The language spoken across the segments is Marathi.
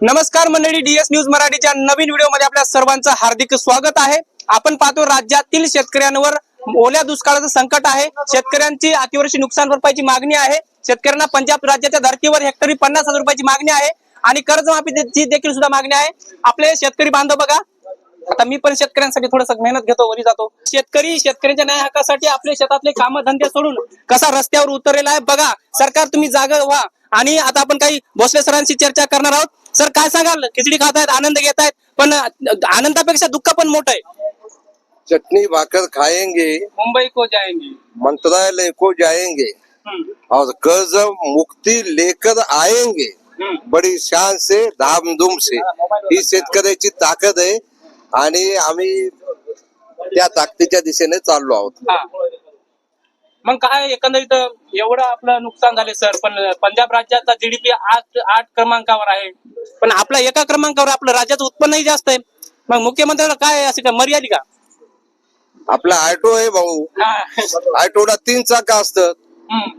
नमस्कार मंडळी डीएस न्यूज मराठीच्या नवीन व्हिडिओमध्ये आपल्या सर्वांचं हार्दिक स्वागत आहे. आपण पाहतो राज्यातील शेतकऱ्यांवर ओल्या दुष्काळाचं संकट आहे. शेतकऱ्यांची अतिवर्षी नुकसान भरपाईची मागणी आहे. शेतकऱ्यांना पंजाब राज्याच्या धर्तीवर हेक्टरी पन्नास हजार रुपयाची मागणी आहे आणि कर्जमाफीची देखील सुद्धा मागणी आहे. आपले शेतकरी बांधव बघा. आता मी पण शेतकऱ्यांसाठी थोडस मेहनत घेतो वरी जातो. शेतकरी शेतकऱ्यांच्या न्याय हक्कासाठी आपले शेतातले काम धंदे सोडून कसा रस्त्यावर उतरलेला आहे बघा. सरकार तुम्ही जागा व्हा. आणि आता आपण काही भोसले सरांशी चर्चा करणार आहोत. सर काय सांगाल? खिचडी खात आहेत आनंद घेत आहेत पण आनंदापेक्षा दुःख पण मोठं आहे. चटनी भाकर खाएंगे मुंबई को जाएंगे मंत्रालय को जाएंगे और कर्ज मुक्ति लेकर आएंगे बड़ी शान से धामधूम से. ही शेतकऱ्याची ताकद आहे. आणि आम्ही त्या ताकदीच्या दिशेने चाललो आहोत. मग काय एकंदरीत एवढं आपलं नुकसान झाले सर पण पंजाब राज्याचा जीडीपी आठ आठ क्रमांकावर आहे. पण आपला एका क्रमांकावर आपलं राज्याचं उत्पन्नही जास्त आहे. मग मुख्यमंत्र्याला काय असे का मर्यादित का? आपला ऑटो आहे भाऊ. ऑटोला तीन चाक असतात.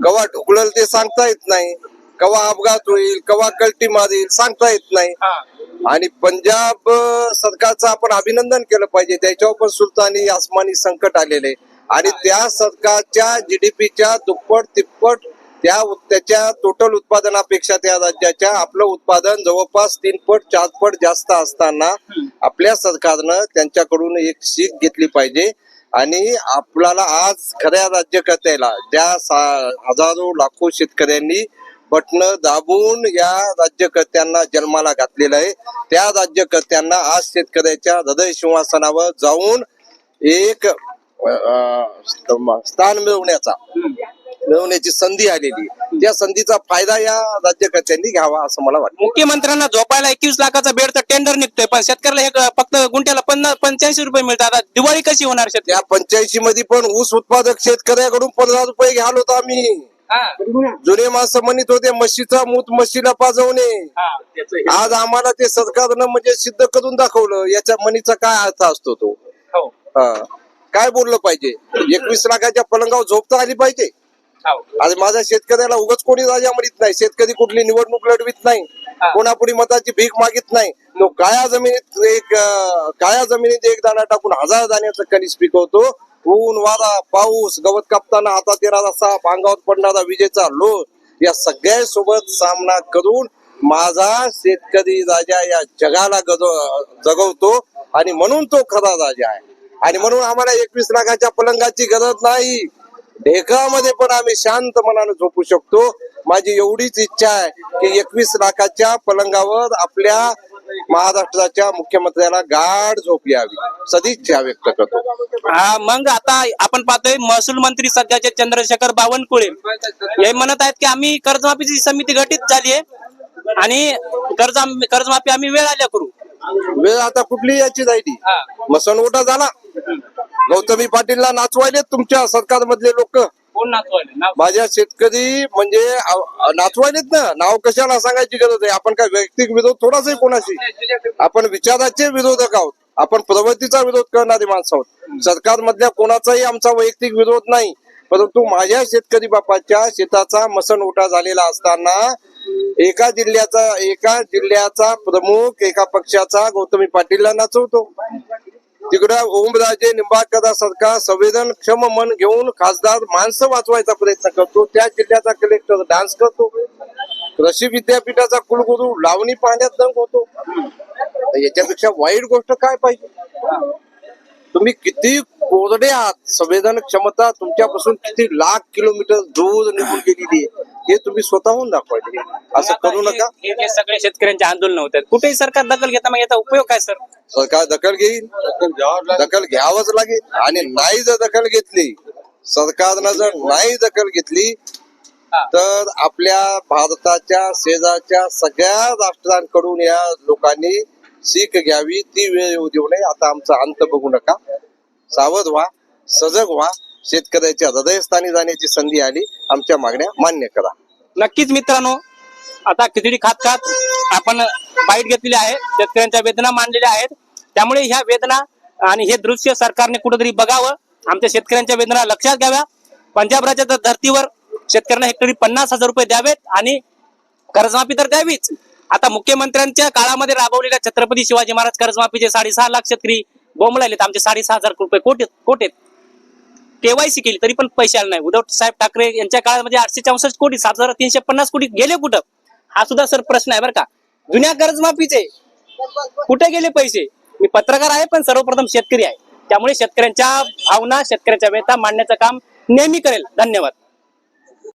कवा ठुकळल ते सांगता येत नाही. कवा अपघात होईल कवा कल्टी मारील सांगता येत नाही. हा. आणि पंजाब सरकारचं आपण अभिनंदन केलं पाहिजे. त्याच्यावर पण सुलतानी आसमानी संकट आलेले आणि त्या सरकारच्या जीडीपीच्या दुप्पट तिप्पट त्या त्याच्या टोटल उत्पादनापेक्षा त्या राज्याच्या आपलं उत्पादन जवळपास तीन पट चार पट जास्त असताना आपल्या सरकारनं त्यांच्याकडून एक सीट घेतली पाहिजे. आणि आपल्याला आज खऱ्या राज्यकर्त्याला ज्या हजारो लाखो शेतकऱ्यांनी बटन दाबून या राज्यकर्त्यांना जन्माला घातलेलं आहे. त्या राज्यकर्त्यांना आज शेतकऱ्याच्या हृदय सिंहासनावर जाऊन एक अ, स्थान मिळवण्याचा. मिळवण्याची संधी आलेली. आहे. त्या संधीचा फायदा या राज्यकर्त्यांनी घ्यावा असं मला वाटतं. मुख्यमंत्र्यांना झोपायला एकवीस लाखाचा बेडचं टेंडर निघतोय पण शेतकऱ्याला हे फक्त गुंठ्याला पन्नास पंच्याऐंशी रुपये मिळतात. आता दिवाळी कशी होणार शेतकरी? त्या पंच्याऐंशी मध्ये पण ऊस उत्पादक शेतकऱ्याकडून पंधरा रुपये घ्याल होतो आम्ही. जुने माणसं म्हणत होते म्हशीचा मूत म्हशीला पाजवणे. आज आम्हाला ते सरकारनं म्हणजे सिद्ध करून दाखवलं. याच्या मनीचा काय अर्थ असतो तो? हो. हा. काय बोललं पाहिजे? एकवीस लाखाच्या पलंगावर झोपता आली पाहिजे. हो. आज माझ्या शेतकऱ्याला उगाच कोणी राजा म्हणत नाही. शेतकरी कुठली निवडणूक लढवित नाही. कोणापुढे मताची भीक मागित नाही. तो काळ्या जमिनीत एक काळ्या जमिनीत एक दाणा टाकून हजार दाण्याचं कणीस पिकवतो. ऊन वारा पाऊस गवत कापताना हातात येणारा साप अंगावर पडणारा विजेचा लोह या सगळ्या सोबत सामना करून माझा शेतकरी राजा या जगाला जगवतो. आणि म्हणून तो खरा राजा आहे. आणि म्हणून आम्हाला एकवीस लाखाच्या पलंगाची गरज नाही. ढेकळामध्ये पण आम्ही शांत मनानं झोपू शकतो. माझी एवढीच इच्छा आहे की एकवीस लाखाच्या पलंगावर आपल्या महाराष्ट्राच्या मुख्यमंत्र्याला गाढ झोप यावी. सदिच्छा व्यक्त करतो. हा मग आता आपण पाहतोय महसूल मंत्री सध्याचे चंद्रशेखर बावनकुळे. हे म्हणत आहेत की आम्ही कर्जमाफीची समिती गठीत झाली आहे आणि कर्ज कर्जमाफी आम्ही वेळ आल्या करू. वेळ आता कुठली याची राहिली हा. मसनवटा झाला. गौतमी पाटीलला नाचवायले तुमच्या सरकारमधले लोक. कोण नाचवायले? माझ्या शेतकरी म्हणजे नाचवायलेत ना. नाव कशाला सांगायची गरज आहे? आपण काय वैयक्तिक विरोध थोडाच आहे कोणाशी? आपण विचाराचे विरोधक आहोत. आपण प्रवृत्तीचा विरोध करणारे माणसं आहोत. सरकार मधल्या कोणाचाही आमचा वैयक्तिक विरोध नाही. परंतु माझ्या शेतकरी बापाच्या शेताचा मसन उठा झालेला असताना एका जिल्ह्याचा एका जिल्ह्याचा प्रमुख एका पक्षाचा गौतमी पाटीलला नाचवतो. तिकडं ओमराजे निंबाळकरांसारखा संवेदनक्षम मन घेऊन खासदार माणसं वाचवायचा प्रयत्न करतो. त्या जिल्ह्याचा कलेक्टर डान्स करतो. कृषी विद्यापीठाचा कुलगुरू लावणी पाहण्यात दंग होतो. याच्यापेक्षा वाईट गोष्ट काय पाहिजे? तुम्ही किती कोरडे आहात. संवेदन क्षमता तुमच्यापासून किती लाख किलोमीटर दूर निघून गेलेली आहे हे तुम्ही स्वतःहून दाखवायचे. असं करू नका. हे सगळे शेतकऱ्यांचे आंदोलन होत. आहेत कुठेही सरकार दखल घेता मग याचा उपयोग काय सर? सरकार दखल घेईल. दखल घ्यावंच लागेल. आणि नाही जर दखल घेतली सरकारनं जर नाही दखल घेतली हा. तर आपल्या भारताच्या शेजारच्या सगळ्या राष्ट्रांकडून या लोकांनी सीख घ्यावी ती वेळ येऊ देऊ नये. आता आमचा अंत बघू नका. सावध व्हा सजग व्हा. शेतकऱ्याच्या हृदयस्थानी जाण्याची संधी आली. आमच्या मागण्या मान्य करा. नक्कीच मित्रांनो आता खिचडी खात खात आपण बाईट घेतलेली आहे. शेतकऱ्यांच्या वेदना मांडलेल्या आहेत. त्यामुळे ह्या वेदना आणि हे दृश्य सरकारने कुठेतरी बघावं. आमच्या शेतकऱ्यांच्या वेदना लक्षात घ्याव्या. पंजाब राज्याच्या धर्तीवर शेतकऱ्यांना हेक्टरी पन्नास हजार रुपये द्यावेत आणि कर्जमाफी तर द्यावीच. आता मुख्यमंत्र्यांच्या काळामध्ये राबवलेल्या छत्रपती शिवाजी महाराज कर्जमाफीचे साडेसहा लाख शेतकरी बोंबलायलेत आमचे साडेसहा हजार रुपये कोट कोट आहेत. केवायसी केली तरी पण पैसे आले नाही. उद्धव साहेब ठाकरे यांच्या काळामध्ये म्हणजे आठशे चौसष्ट कोटी सात हजार तीनशे पन्नास कोटी गेले कुठं? हा सुद्धा सर प्रश्न आहे बरं का. जुन्या कर्जमाफीचे कुठे गेले पैसे? मी पत्रकार आहे पण सर्वप्रथम शेतकरी आहे. त्यामुळे शेतकऱ्यांच्या भावना शेतकऱ्याच्या व्यथा मांडण्याचं काम नेहमी करेल. धन्यवाद.